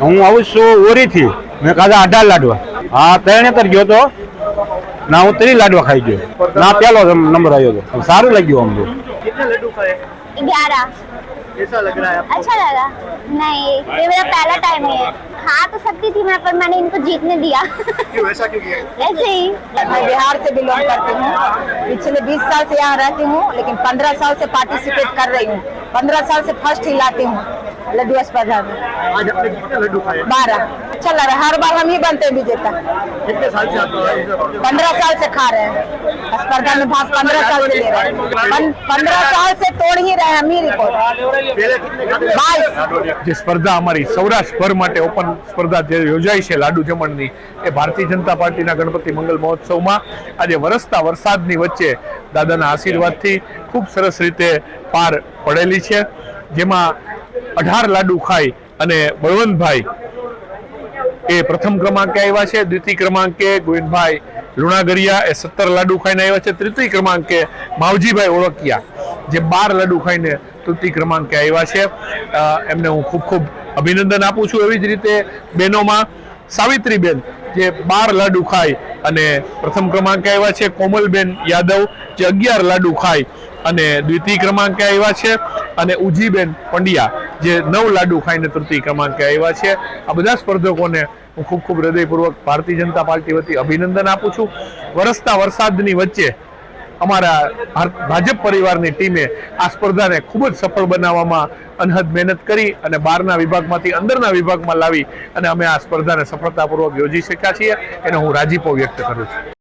હું આવું છું ઓરીથી મેં ખાધા અઢાર લાડવા હા ત્રણેતર ગયો તો ના હું ત્રીસ લાડવા ખાઈ ગયો ના પેલો નંબર આવ્યો હતો સારું લાગ્યું આમ તો कितने लड्डू खाए ग्यारह कैसा लग रहा है आपको अच्छा लगा नहीं ये मेरा पहला टाइम है खा तो सकती थी मैं पर मैंने इनको जीतने दिया क्यों ऐसा क्यों किया ऐसे ही मैं बिहार से बिलोंग करती हूँ पिछले 20 साल से यहाँ रहती हूँ लेकिन 15 साल से पार्टिसिपेट कर रही हूँ 15 साल से फर्स्ट ही लाती हूँ लड्डू स्पर्धा में आज आपने कितने लड्डू खाए बारह अच्छा लग रहा है हर बार हम ही बनते हैं विजेता कितने साल से आप पंद्रह साल से खा रहे हैं स्पर्धा में भाग पंद्रह साल से ले रहे हैं पंद्रह साल से तोड़ ही रहे हैं हम ही रिकॉर्ड पहले कितने खाते बाईस જે સ્પર્ધા અમારી સૌરાષ્ટ્રભર માટે ઓપન સ્પર્ધા જે યોજાઈ છે લાડુ જમણની એ ભારતીય જનતા પાર્ટીના ગણપતિ મંગલ મહોત્સવમાં આજે વરસતા વરસાદની વચ્ચે દાદાના આશીર્વાદથી ખૂબ સરસ રીતે પાર પડેલી છે જેમાં અઢાર લાડુ ખાઈ અને બળવંતભાઈ એ પ્રથમ ક્રમાંકે આવ્યા છે, દ્વિતીય ક્રમાંકે ગોવિંદભાઈ લુણાગરિયા એ સત્તર લાડુ ખાઈને આવ્યા છે, તૃતીય ક્રમાંકે માવજીભાઈ ઓળખિયા જે બાર લાડુ ખાઈને તૃતીય ક્રમાંકે આવ્યા છે. એમને હું ખૂબ ખૂબ અભિનંદન આપું છું એવી જ રીતે બહેનોમાં સાવિત્રીબેન જે બાર લાડુ ખાય અને પ્રથમ ક્રમાંકે આવ્યા છે, કોમલબેન યાદવ જે અગિયાર લાડુ ખાય અને દ્વિતીય ક્રમાંકે આવ્યા છે અને ઉજીબેન પંડ્યા જે નવ લાડુ ખાઈને તૃતીય ક્રમાંકે આવ્યા છે. આ બધા સ્પર્ધકોને હું ખૂબ ખૂબ હૃદયપૂર્વક ભારતીય જનતા પાર્ટી વતી અભિનંદન આપું છું. વરસતા વરસાદની વચ્ચે અમારા ભાજપ પરિવારની ટીમે આ સ્પર્ધાને ખૂબ જ સફળ બનાવવામાં અનહદ મહેનત કરી અને બહારના વિભાગમાંથી અંદરના વિભાગમાં લાવી અને અમે આ સ્પર્ધાને સફળતાપૂર્વક યોજી શક્યા છીએ. એનો હું રાજીપો વ્યક્ત કરું છું.